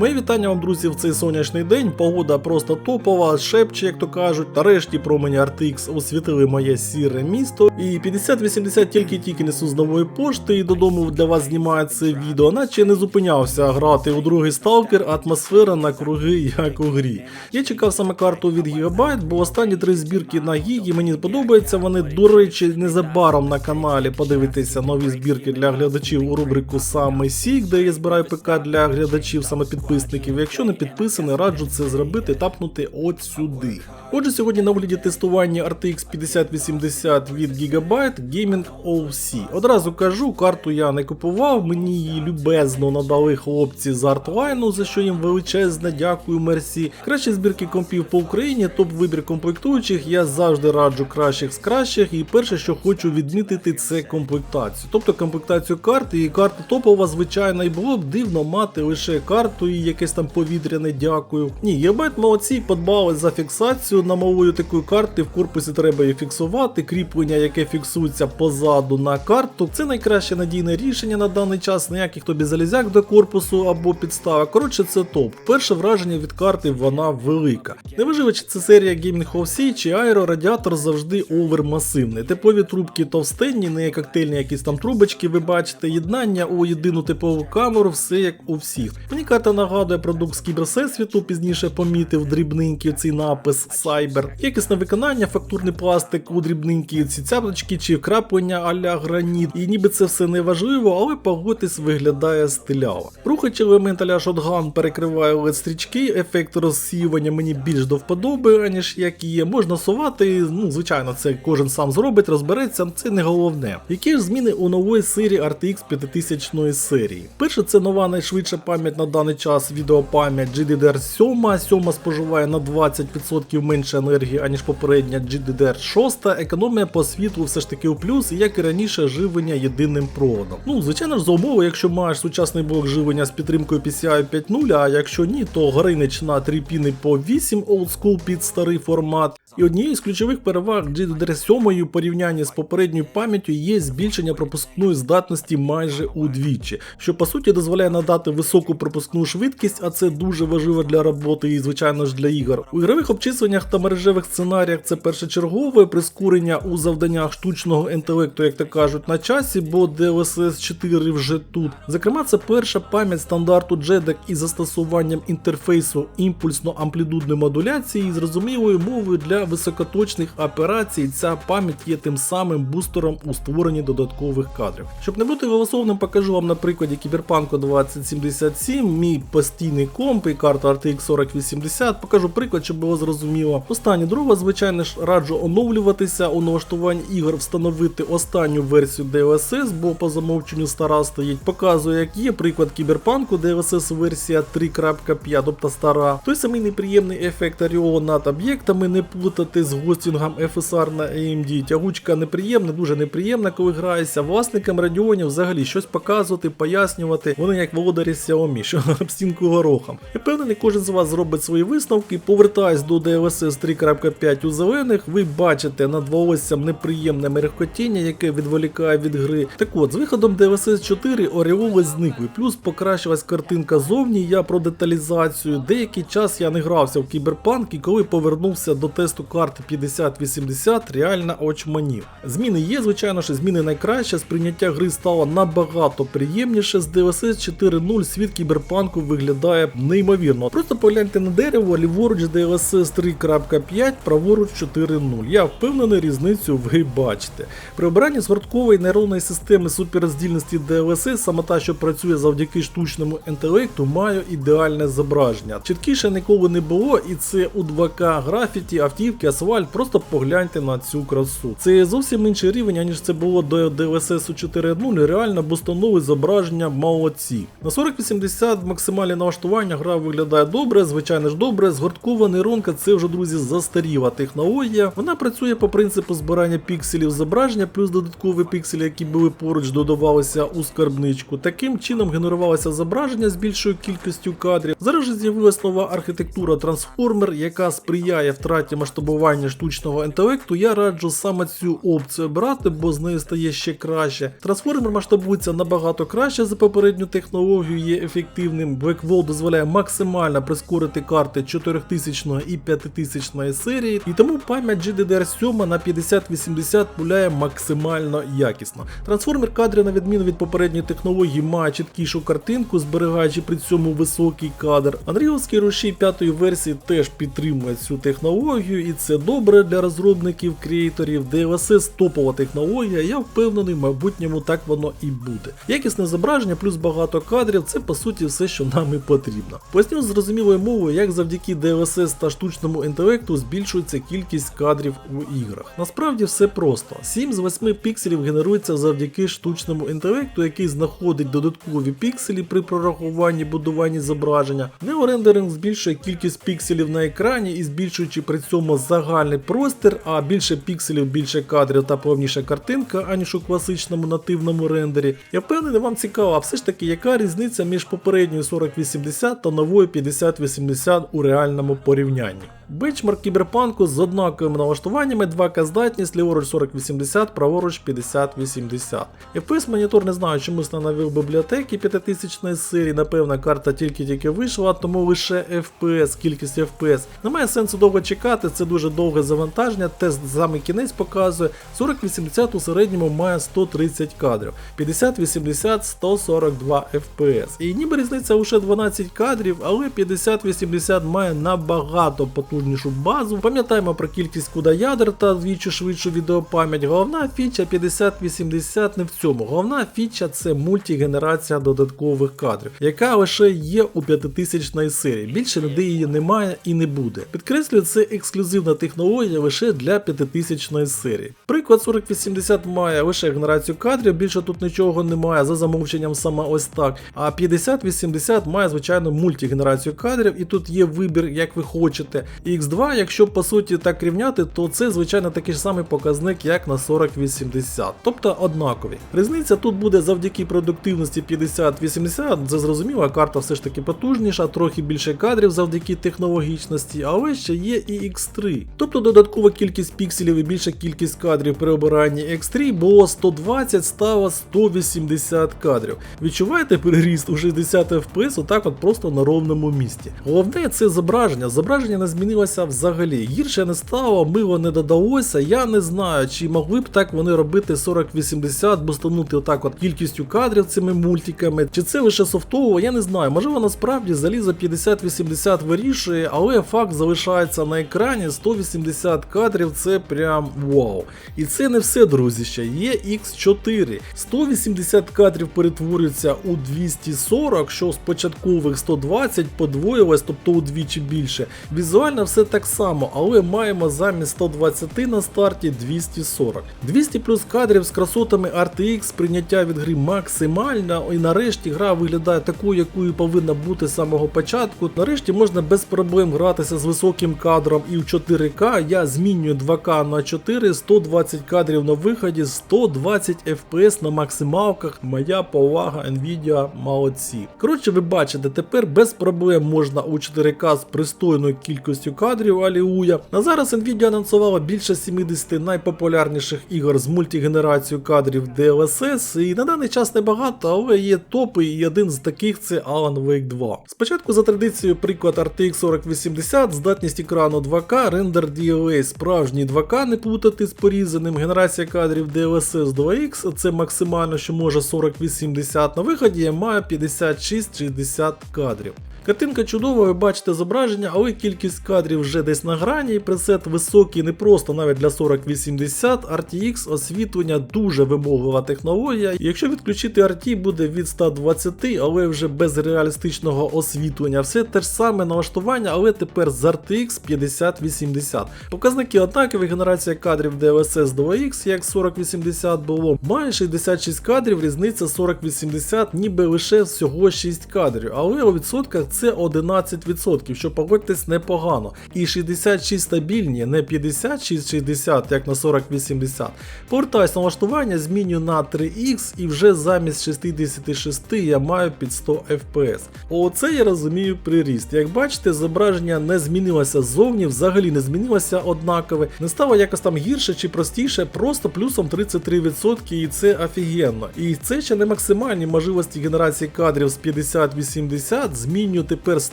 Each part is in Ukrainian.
Мої вітання вам, друзі, в цей сонячний день. Погода просто топова, шепче, як то кажуть. Нарешті промені RTX освітили моє сіре місто. І 5080 тільки-тільки несу з нової пошти і додому для вас знімаю це відео, наче не зупинявся грати у другий сталкер, атмосфера на круги, як у грі. Я чекав саме карту від Gigabyte, бо останні три збірки на Гігі мені подобаються. Вони, до речі, незабаром на каналі подивитися нові збірки для глядачів у рубрику Саме Сік, де я збираю ПК для глядачів, саме підписників. Якщо не підписаний, раджу це зробити, тапнути от сюди. Отже, сьогодні на огляді тестування RTX 5080 від Gigabyte Gaming OC. Одразу кажу, карту я не купував, мені її любезно надали хлопці з артлайну, за що їм величезне дякую, мерсі. Кращі збірки компів по Україні, топ вибір комплектуючих. Я завжди раджу кращих з кращих. І перше, що хочу відмітити, це комплектацію. Тобто комплектацію карти і карта топова, звичайно, і було б дивно мати лише карту і якесь там повітряне дякую. Ні, Єбет молодці подбали за фіксацію на малою такої карти. В корпусі треба її фіксувати. Кріплення, яке фіксується позаду на карту. Це найкраще надійне рішення на даний час. Ніяких тобі залізяк до корпусу або підстава. Коротше, це топ. Перше враження від карти вона велика. Неважливо, чи це серія Gaming OC, чи Aero, радіатор завжди овермасивний. Типові трубки товстенні, не коктейльні якісь там трубочки, ви бачите, єднання у єдину типову камеру, все як у всіх. Мені карта нагадує продукт з кіберсесвіту, пізніше помітив дрібненький цей напис Cyber. Якісне виконання, фактурний пластик у дрібненькі ці цяплочки чи вкраплення а-ля граніт. І ніби це все не важливо, але погодьтесь виглядає стиляво. Рухаючи елемент а-ля шотган перекриває led стрічки, ефект розсіювання мені більш до вподоби, аніж як є. Можна сувати, ну звичайно, це кожен сам зробить, розбереться, це не головне. Які ж зміни у нової серії RTX 5000 серії? Перше, це нова найшвидша пам'ять на даний час відеопам'ять GDDR7. 7 споживає на 20% менше енергії, аніж попередня GDDR6. Економія по світлу все ж таки у плюс, як і раніше, живлення єдиним проводом. Ну, звичайно ж, за умови, якщо маєш сучасний блок живлення з підтримкою PCI 5.0, а якщо ні, то гринич на 3 піни по 8 олдскул під старий формат. І однією з ключових переваг GDDR7 у порівнянні з попередньою пам'яттю є збільшення пропускної здатності майже удвічі, що по суті дозволяє надати високу пропускну швидкість, а це дуже важливо для роботи і, звичайно ж, для ігор. У ігрових обчисленнях та мережевих сценаріях це першочергове прискорення у завданнях штучного інтелекту, як то кажуть, на часі, бо DLSS 4 вже тут. Зокрема, це перша пам'ять стандарту JEDEC із застосуванням інтерфейсу імпульсно-амплітудної модуляції і зрозумілою мовою для високоточних операцій. Ця пам'ять є тим самим бустером у створенні додаткових кадрів. Щоб не бути голосовним, покажу вам на прикладі Кіберпанку 2077, мій постійний комп і карта RTX 4080. Покажу приклад, щоб було зрозуміло. Останнє друга, звичайно ж, раджу оновлюватися у налаштуванні ігор, встановити останню версію DLSS, бо по замовченню стара стоїть. Показую, як є приклад Кіберпанку DLSS версія 3.5, тобто стара. Той самий неприємний ефект Аріолу над об'єктами, не плутати з гостінгом FSR на AMD. Тягучка неприємна, дуже неприємна, коли граєшся. Власникам радіонів взагалі щось показувати, пояснювати. Вони як володарі Xiaomi, що об стінку горохом. Я впевнений, кожен з вас зробить свої висновки. Повертаюсь до DLSS 3.5 у зелених. Ви бачите над волоссям неприємне мерехкотіння, яке відволікає від гри. Так от, з виходом DLSS 4 оріоли зникли, плюс покращилась картинка зовні. Я про деталізацію. Деякий час я не грався в кіберпанк і коли повернувся до тесту карти 5080, реально очманів. Зміни є, звичайно, що зміни найкраще. Сприйняття гри стало набагато приємніше. З DLSS 4.0 світ кіберпанку виглядає неймовірно. Просто погляньте на дерево, ліворуч DLSS 3.5, праворуч 4.0. Я впевнений, різницю ви бачите. При обранні згорткової нейронної системи суперроздільності DLSS, саме та, що працює завдяки штучному інтелекту, має ідеальне зображення. Чіткіше ніколи не було, і це у 2К графіті, автівки, асфальт. Просто погляньте на цю красу. Це зовсім інший рівень, аніж це було до DLSS 4.0. Реально бустанови зображення молодці. На 4080 максимальне налаштування гра виглядає добре, звичайно ж добре. Згорткова нейронка це вже, друзі, застаріла технологія. Вона працює по принципу збирання пікселів зображення, плюс додаткові пікселі, які були поруч, додавалися у скарбничку. Таким чином генерувалося зображення з більшою кількістю кадрів. Зараз же з'явилась нова архітектура трансформер, яка сприяє втраті масштабування штучного інтелекту. Я раджу саме цю опцію брати, бо з нею стає ще краще. Трансформер масштабується набагато краще за попередню технологію, є ефективним. Vecwall дозволяє максимально прискорити карти 4000 і 5000 серії, і тому пам'ять GDDR7 на 5080 пуляє максимально якісно. Трансформер кадрів, на відміну від попередньої технології, має чіткішу картинку, зберігаючи при цьому високий кадр. Анріовський рушій п'ятої версії теж підтримує цю технологію, і це добре для розробників, креаторів. DLSS топова технологія, я впевнений, в майбутньому так воно і буде. Якісне зображення плюс багато кадрів це по суті все, що нам і потрібно. Поясню зрозумілою мовою, як завдяки DLSS та штучному інтелекту збільшується кількість кадрів у іграх. Насправді все просто. 7 з 8 пікселів генерується завдяки штучному інтелекту, який знаходить додаткові пікселі при прорахуванні будуванні зображення. Неорендеринг збільшує кількість пікселів на екрані і збільшуючи при цьому загальний простір, а більше пікселів, більше кадрів та повніша картинка, аніж у класичному нативному рендері. Я впевнений, вам цікаво, а все ж таки, яка різниця між попередньою 4080 та новою 5080 у реальному порівнянні. Бенчмарк кіберпанку з однаковими налаштуваннями 2К здатність, ліворуч 4080, праворуч 5080. FPS монітор не знаю, чомусь не бібліотеки 5000 серії, напевно, карта тільки-тільки вийшла, тому лише FPS, кількість FPS. Немає сенсу довго чекати, це дуже довге завантаження, тест саме кінець показує. 4080 у середньому має 130 кадрів, 5080 142 FPS. І ніби різниця лише 12 кадрів, але 5080 має набагато потужнішу базу. Пам'ятаємо про кількість куда ядер та двічі швидшу відеопам'ять. Головна фіча 5080 не в цьому. Головна фіча це мультигенерація додаткових кадрів, яка лише є у 5000 серії. Більше ніде її немає і не буде. Підкреслюю, це ексклюзивна технологія лише для 5000 серії. Приклад 4080 має лише генерацію кадрів, більше тут нічого немає за замовченням саме ось так. А 5080 має звичайно мультигенерацію кадрів, і тут є вибір, як ви хочете. X2, якщо по суті так рівняти, то це звичайно такий ж самий показник, як на 4080, тобто однакові. Різниця тут буде завдяки продуктивності 5080, це зрозуміло, карта все ж таки потужніша, трохи більше кадрів завдяки технологічності, але ще є і X3. Тобто додаткова кількість пікселів і більша кількість кадрів при обиранні X3 було 120, стало 180 кадрів. Відчуваєте переріст у 60 FPS отак от просто на ровному місці. Головне це зображення. Зображення не змінилося взагалі. Гірше не стало, мило не додалося. Я не знаю, чи могли б так вони робити 4080, бустанути отак от кількістю кадрів цими мультиками, чи це лише софтово, я не знаю. Можливо, насправді залізо 5080 вирішує, але факт залишається на екрані 180 кадрів, це прям вау. І це не все, друзі, ще є X4. 180 кадрів перетворюється у 240, що з початкових 120 подвоїлось, тобто удвічі більше. Візуально все так само, але маємо замість 120 на старті 240. 200 плюс кадрів з красотами RTX, прийняття від гри максимально, і нарешті гра виглядає такою, якою повинна бути з самого початку. Нарешті можна без проблем гратися з високим кадром і в 4К. Я змінюю 2К на 4, 120 кадрів на виході, 120 FPS на максималках. Моя повага, Nvidia, молодці. Коротше, ви бачите, тепер без проблем можна у 4К з пристойною кількістю кадрів алілуя. На зараз Nvidia анонсувала більше 70 найпопулярніших ігор з мультигенерацією кадрів DLSS, і на даний час небагато, але є топи, і один з таких це Alan Wake 2. Спочатку за традицією приклад RTX 4080, здатність екрану 2К, рендер DLA справжній 2К, не плутати з порізаним, генерація кадрів DLSS 2X, це максимально, що може 4080 на виході, має 56-60 кадрів. Картинка чудова, ви бачите зображення, але кількість кадрів вже десь на грані, і пресет високий не просто навіть для 4080, RTX освітлення дуже вимоглива технологія. Якщо відключити RT буде від 120, але вже без реалістичного освітлення. Все те ж саме налаштування, але тепер з RTX 5080. Показники однакові, генерація кадрів DLSS 2X, як 4080 було. Має 66 кадрів, різниця 4080, ніби лише всього 6 кадрів, але у відсотках це це 11%, що погодьтесь непогано. І 66 стабільні, не 56-60, як на 4080. Повертаюсь на налаштування, зміню на 3х і вже замість 66 я маю під 100 FPS. Оце я розумію приріст. Як бачите, зображення не змінилося ззовні, взагалі не змінилося однакове, не стало якось там гірше чи простіше, просто плюсом 33% і це офігенно. І це ще не максимальні можливості генерації кадрів з 50-80, змінюю тепер з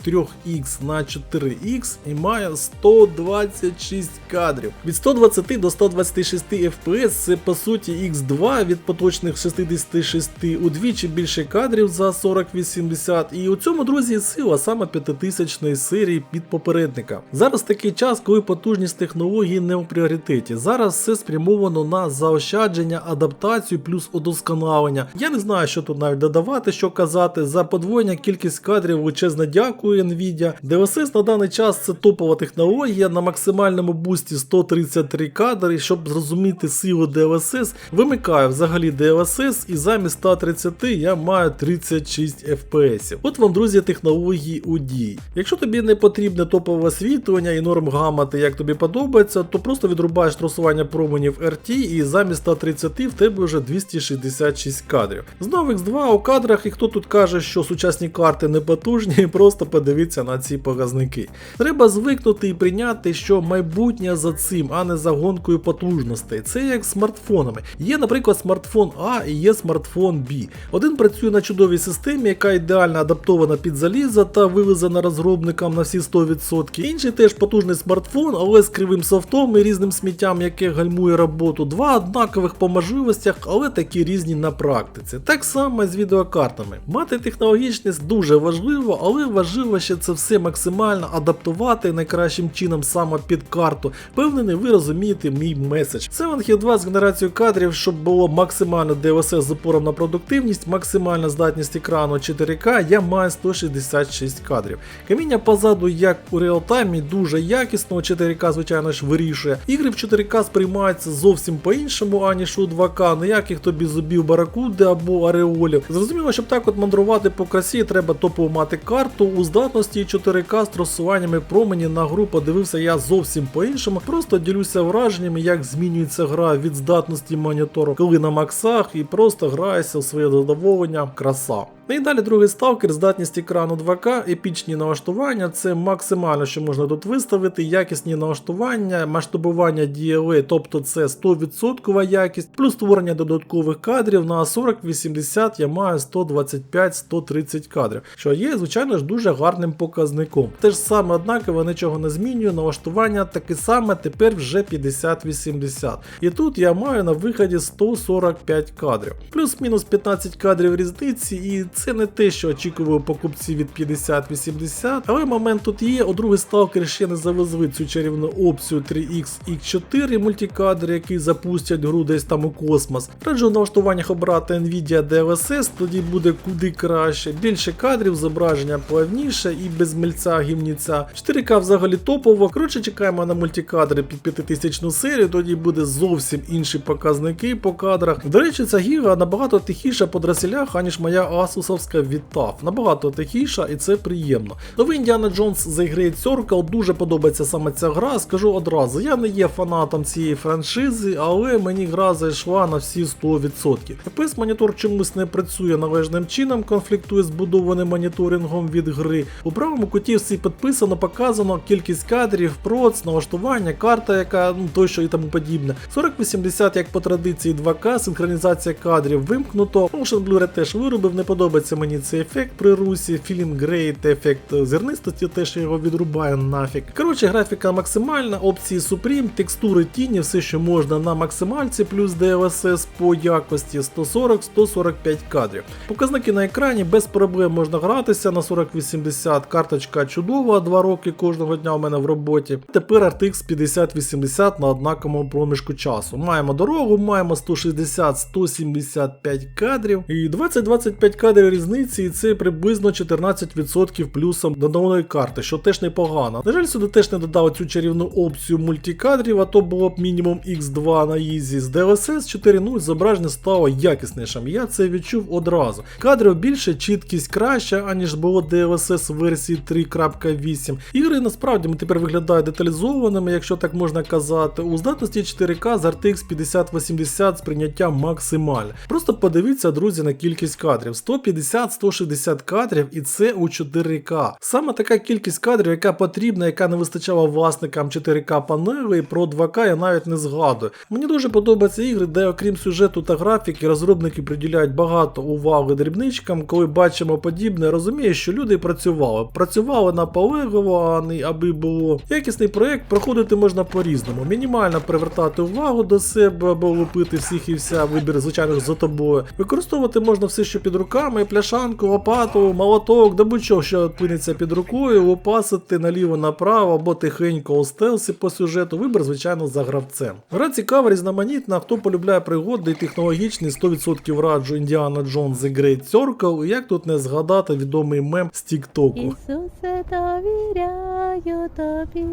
3х на 4х і маю 126 кадрів. Від 120 до 126 FPS це по суті X2 від поточних 66, удвічі більше кадрів за 4080. І у цьому, друзі, сила саме 5000 серії від попередника. Зараз такий час, коли потужність технології не у пріоритеті. Зараз все спрямовано на заощадження, адаптацію плюс удосконалення. Я не знаю, що тут навіть додавати, що казати. За подвоєння кількість кадрів величезне дякую Nvidia. DLSS на даний час це топова технологія на максимальному бусті 133 кадри. Щоб зрозуміти силу DLSS, вимикаю взагалі DLSS і замість 130 я маю 36 FPS. От вам, друзі, технології у дії. Якщо тобі не потрібне топове освітлення і норм гамати, як тобі подобається, то просто відрубаєш трасування променів RT і замість 130 в тебе вже 266 кадрів. Знову X2 у кадрах, і хто тут каже, що сучасні карти не потужні, просто подивіться на ці показники. Треба звикнути і прийняти, що майбутнє за цим, а не за гонкою потужностей. Це як смартфонами. Є, наприклад, смартфон А і є смартфон Б. Один працює на чудовій системі, яка ідеально адаптована під залізо та вивезена розробникам на всі 100%. Інший теж потужний смартфон, але з кривим софтом і різним сміттям, яке гальмує роботу. Два однакових по можливостях, але такі різні на практиці. Так само з відеокартами. Мати технологічність дуже важливо, але важливо ще це все максимально адаптувати найкращим чином саме під карту. Впевнений, ви розумієте мій меседж. Це Hit 2 з генерацією кадрів, щоб було максимально DLSS з упором на продуктивність, максимальна здатність екрану 4К, я маю 166 кадрів. Каміння позаду, як у реалтаймі, дуже якісно, 4К, звичайно ж, вирішує. Ігри в 4К сприймаються зовсім по-іншому, аніж у 2К, ніяких тобі зубів баракуди або ареолів. Зрозуміло, щоб так от мандрувати по красі, треба топово мати карту у здатності 4К з трасуваннями промені на гру подивився я зовсім по-іншому. Просто ділюся враженнями, як змінюється гра від здатності монітору, коли на максах, і просто граєшся у своє задоволення, краса. Ну і далі другий сталкер, здатність екрану 2К, епічні налаштування, це максимально, що можна тут виставити, якісні налаштування, масштабування DLA, тобто це 100% якість, плюс створення додаткових кадрів на 40-80 я маю 125-130 кадрів, що є, звичайно ж, дуже гарним показником. Те ж саме, однаково, нічого не змінюю, налаштування таке саме, тепер вже 50-80. І тут я маю на виході 145 кадрів, плюс-мінус 15 кадрів різниці, і це не те, що очікували покупці від 50-80, але момент тут є. У другий сталкер ще не завезли цю чарівну опцію 3X X4 мультикадр, який запустять гру десь там у космос. Раджу в налаштуваннях обрати Nvidia DLSS, тоді буде куди краще. Більше кадрів, зображення плавніше і без мельця гімніця. 4К взагалі топово. Коротше, чекаємо на мультикадри під 5000 серію, тоді буде зовсім інші показники по кадрах. До речі, ця гіга набагато тихіша по драселях, аніж моя Asusовська відтав. Набагато тихіша і це приємно. Новий Індіана Джонс The Circle дуже подобається саме ця гра. Скажу одразу, я не є фанатом цієї франшизи, але мені гра зайшла на всі 100%. FPS монітор чомусь не працює належним чином, конфліктує з будованим моніторингом від гри. У правому куті всі підписано, показано кількість кадрів, проц, налаштування, карта, яка ну тощо і тому подібне. 4080, як по традиції 2К, синхронізація кадрів вимкнуто. Motion Blur теж виробив, не подобається мені цей ефект при русі, Feeling Great, ефект зернистості, теж його відрубаю нафіг. Коротше, графіка максимальна, опції Supreme, текстури тіні, все, що можна на максимальці, плюс DLSS по якості 140-145 кадрів. Показники на екрані без проблем можна гратися на 4080, карточка чудова, 2 роки кожного дня у мене в роботі. Тепер RTX 5080 на однаковому проміжку часу. Маємо дорогу, маємо 160-175 кадрів і 20-25 кадрів 4 різниці, і це приблизно 14% плюсом до нової карти, що теж непогано. На жаль, сюди теж не додав цю чарівну опцію мультикадрів, а то було б мінімум X2 на Easy. З DLSS 4.0 зображення стало якіснішим. Я це відчув одразу. Кадрів більше, чіткість краща, аніж було DLSS версії 3.8. Ігри насправді тепер виглядають деталізованими, якщо так можна казати. У здатності 4К з RTX 5080 з прийняттям максимальне. Просто подивіться, друзі, на кількість кадрів: 150-160 кадрів, і це у 4К. Саме така кількість кадрів, яка потрібна, яка не вистачала власникам 4К панелей, про 2К я навіть не згадую. Мені дуже подобаються ігри, де окрім сюжету та графіки, розробники приділяють багато уваги дрібничкам. Коли бачимо подібне, розумієш, що люди працювали. Працювали наполегливо, а не аби було. Якісний проєкт проходити можна по-різному. Мінімально привертати увагу до себе, або лупити всіх і вся вибір, звичайно, за тобою. Використовувати можна все, що під руками, пляшанку, лопату, молоток, да будь-що, що опиниться під рукою, лопасити наліво-направо або тихенько у стелсі по сюжету. Вибір, звичайно, за гравцем. Гра цікава, різноманітна, хто полюбляє пригоди і технологічний, 100% раджу Індіана Джонс The Great Circle. І як тут не згадати відомий мем з Тіктоку. Ісусе, довіряю тобі,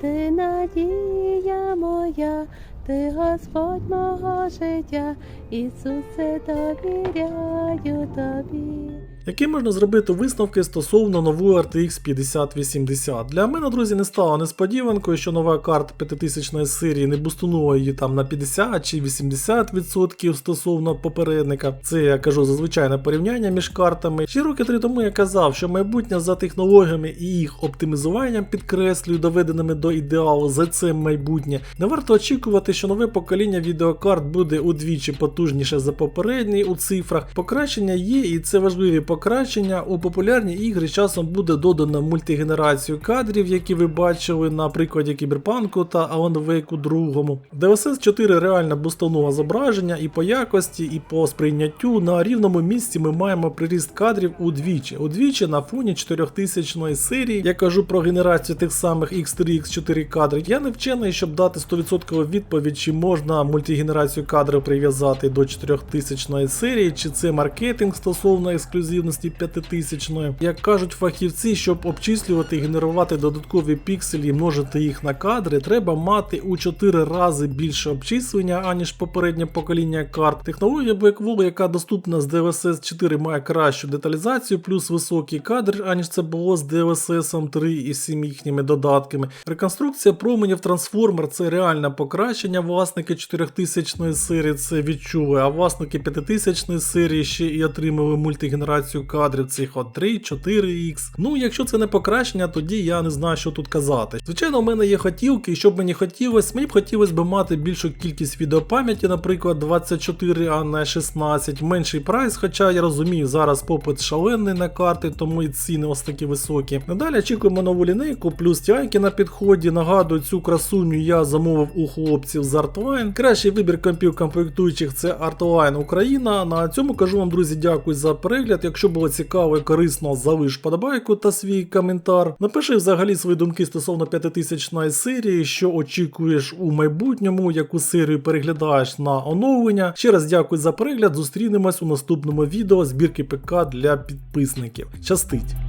ти надія моя, ти Господь мого життя, Ісусе, довіряю тобі. Які можна зробити висновки стосовно нової RTX 5080? Для мене, друзі, не стало несподіванкою, що нова карта 5000 серії не бустунула її там на 50 чи 80% стосовно попередника. Це я кажу зазвичайне порівняння між картами. Ще роки три тому я казав, що майбутнє за технологіями і їх оптимізуванням підкреслюю, доведеними до ідеалу за це майбутнє. Не варто очікувати, що нове покоління відеокарт буде удвічі потужніше за попередній у цифрах. Покращення є, і це важливі покращення. У популярні ігри часом буде додано мультигенерацію кадрів, які ви бачили на прикладі Кіберпанку та Alan Wake 2. DLSS 4 реально бустанула зображення і по якості, і по сприйняттю. На рівному місці ми маємо приріст кадрів удвічі. Удвічі на фоні 4000 серії. Я кажу про генерацію тих самих X3 X4 кадрів. Я не вчений, щоб дати 100% відповідь, чи можна мультигенерацію кадрів прив'язати до 4000 серії, чи це маркетинг стосовно ексклюзивності 5000. Як кажуть фахівці, щоб обчислювати і генерувати додаткові пікселі і множити їх на кадри, треба мати у 4 рази більше обчислення, аніж попереднє покоління карт. Технологія Blackwall, яка доступна з DLSS 4, має кращу деталізацію, плюс високий кадр, аніж це було з DLSS 3 і всіми їхніми додатками. Реконструкція променів Transformer це реальне покращення. Власники 4000 серії це відчули, а власники 5000 серії ще і отримали мультигенерацію кадрів цих от 3, 4X. Ну, якщо це не покращення, тоді я не знаю, що тут казати. Звичайно, у мене є хотілки, і що б мені хотілося, мені б хотілося б мати більшу кількість відеопам'яті, наприклад, 24, а не 16, менший прайс, хоча я розумію, зараз попит шалений на карти, тому і ціни ось такі високі. Надалі очікуємо нову лінейку, плюс тяйки на підході. Нагадую, цю красуню я замовив у хлопців з Artline. Кращий вибір компів комплектуючих це Artline Україна. На цьому кажу вам, друзі, дякую за перегляд. Якщо було цікаво і корисно, залиш подобайку та свій коментар. Напиши взагалі свої думки стосовно 5000 серії, що очікуєш у майбутньому, яку серію переглядаєш на оновлення. Ще раз дякую за перегляд. Зустрінемось у наступному відео збірки ПК для підписників. Щастить!